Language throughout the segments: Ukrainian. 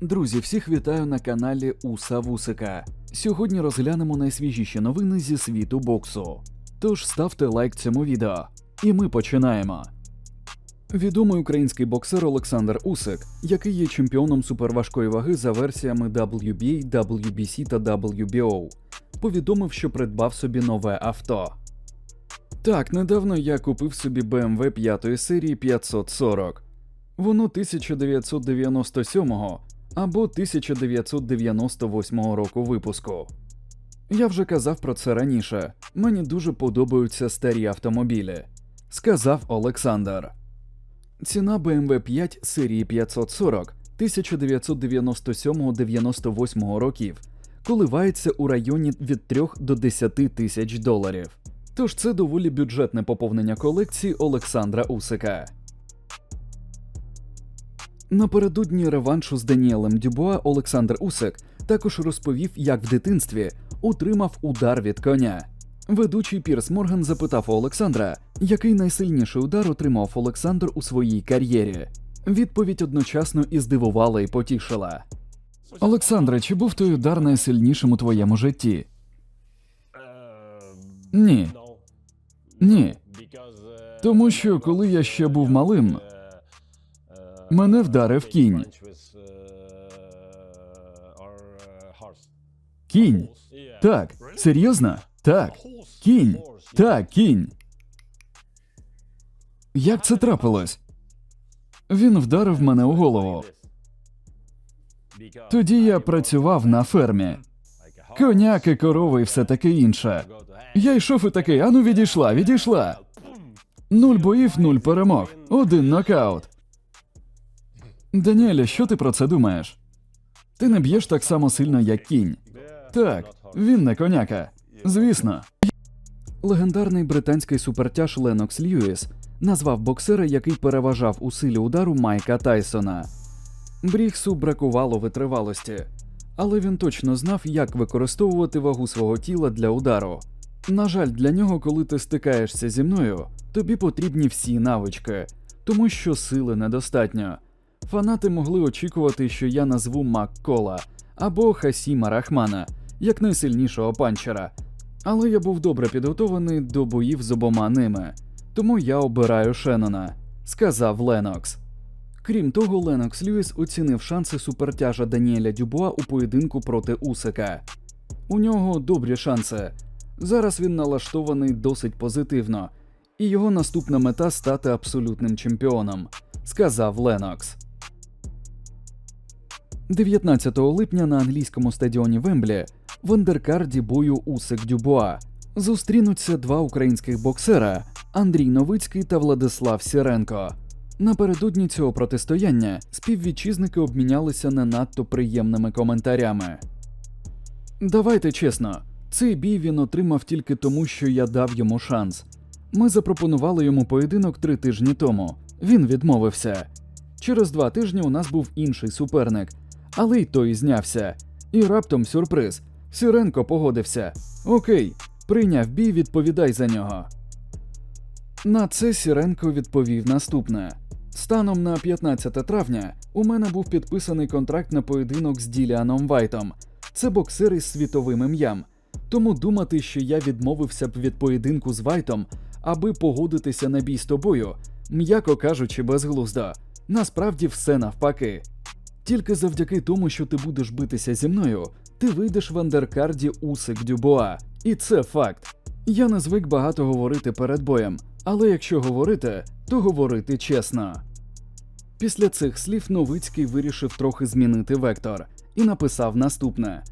Друзі, всіх вітаю на каналі Уса Вусика. Сьогодні розглянемо найсвіжіші новини зі світу боксу. Тож ставте лайк цьому відео. І ми починаємо. Відомий український боксер Олександр Усик, який є чемпіоном суперважкої ваги за версіями WBA, WBC та WBO, повідомив, що придбав собі нове авто. Так, недавно я купив собі BMW 5 серії 540. Воно 1997 або 1998 року випуску. Я вже казав про це раніше. Мені дуже подобаються старі автомобілі, сказав Олександр. Ціна BMW 5 серії 540 1997-98 років коливається у районі від 3 до 10 тисяч доларів. Тож це доволі бюджетне поповнення колекції Олександра Усика. Напередодні реваншу з Даніелем Дюбуа Олександр Усик також розповів, як в дитинстві отримав удар від коня. Ведучий Пірс Морган запитав у Олександра, який найсильніший удар отримав Олександр у своїй кар'єрі. Відповідь одночасно і здивувала і потішила. Олександре, чи був той удар найсильнішим у твоєму житті? Ні. Ні. Тому що коли я ще був малим, мене вдарив кінь. Кінь. Так, серйозно? Так. Кінь. Так, кінь. Як це трапилось? Він вдарив мене у голову. Тоді я працював на фермі. Коняки, корови і все таке інше. Я йшов і такий, ану відійшла, відійшла. Нуль боїв, нуль перемог. Один нокаут. Даніеле, що ти про це думаєш? Ти не б'єш так само сильно, як кінь. Так, він не коняка. Звісно. Легендарний британський супертяж Ленокс Льюіс назвав боксера, який переважав у силі удару Майка Тайсона. Брігсу бракувало витривалості, але він точно знав, як використовувати вагу свого тіла для удару. На жаль, для нього, коли ти стикаєшся зі мною, тобі потрібні всі навички, тому що сили недостатньо. Фанати могли очікувати, що я назву Маккола або Хасіма Рахмана як найсильнішого панчера, але я був добре підготований до боїв з обома ними, тому я обираю Шеннона, сказав Ленокс. Крім того, Ленокс Льюіс оцінив шанси супертяжа Даніеля Дюбуа у поєдинку проти Усика. У нього добрі шанси. Зараз він налаштований досить позитивно, і його наступна мета стати абсолютним чемпіоном, сказав Ленокс. 19 липня на англійському стадіоні Вемблі в андеркарді бою Усик Дюбуа зустрінуться два українських боксера Андрій Новицький та Владислав Сіренко. Напередодні цього протистояння співвітчизники обмінялися не надто приємними коментарями. Давайте чесно, цей бій він отримав тільки тому, що я дав йому шанс. Ми запропонували йому поєдинок три тижні тому. Він відмовився. Через два тижні у нас був інший суперник, але й той знявся. І раптом сюрприз. Сіренко погодився. Окей, прийняв бій, відповідай за нього. На це Сіренко відповів наступне: станом на 15 травня у мене був підписаний контракт на поєдинок з Діліаном Вайтом. Це боксер із світовим ім'ям. Тому думати, що я відмовився б від поєдинку з Вайтом, аби погодитися на бій з тобою, м'яко кажучи, безглуздо. Насправді все навпаки. Тільки завдяки тому, що ти будеш битися зі мною, ти вийдеш в андеркарді Усик Дюбуа. І це факт. Я не звик багато говорити перед боєм, але якщо говорити, то говорити чесно. Після цих слів Новицький вирішив трохи змінити вектор і написав наступне: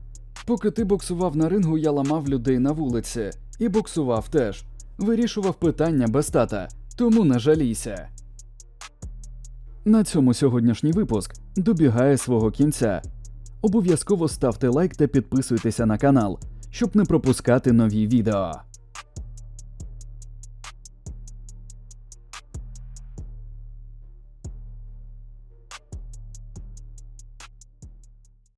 Поки ти боксував на рингу, я ламав людей на вулиці і боксував теж. Вирішував питання без тата, тому не жалійся. На цьому сьогоднішній випуск добігає свого кінця. Обов'язково ставте лайк та підписуйтеся на канал, щоб не пропускати нові відео.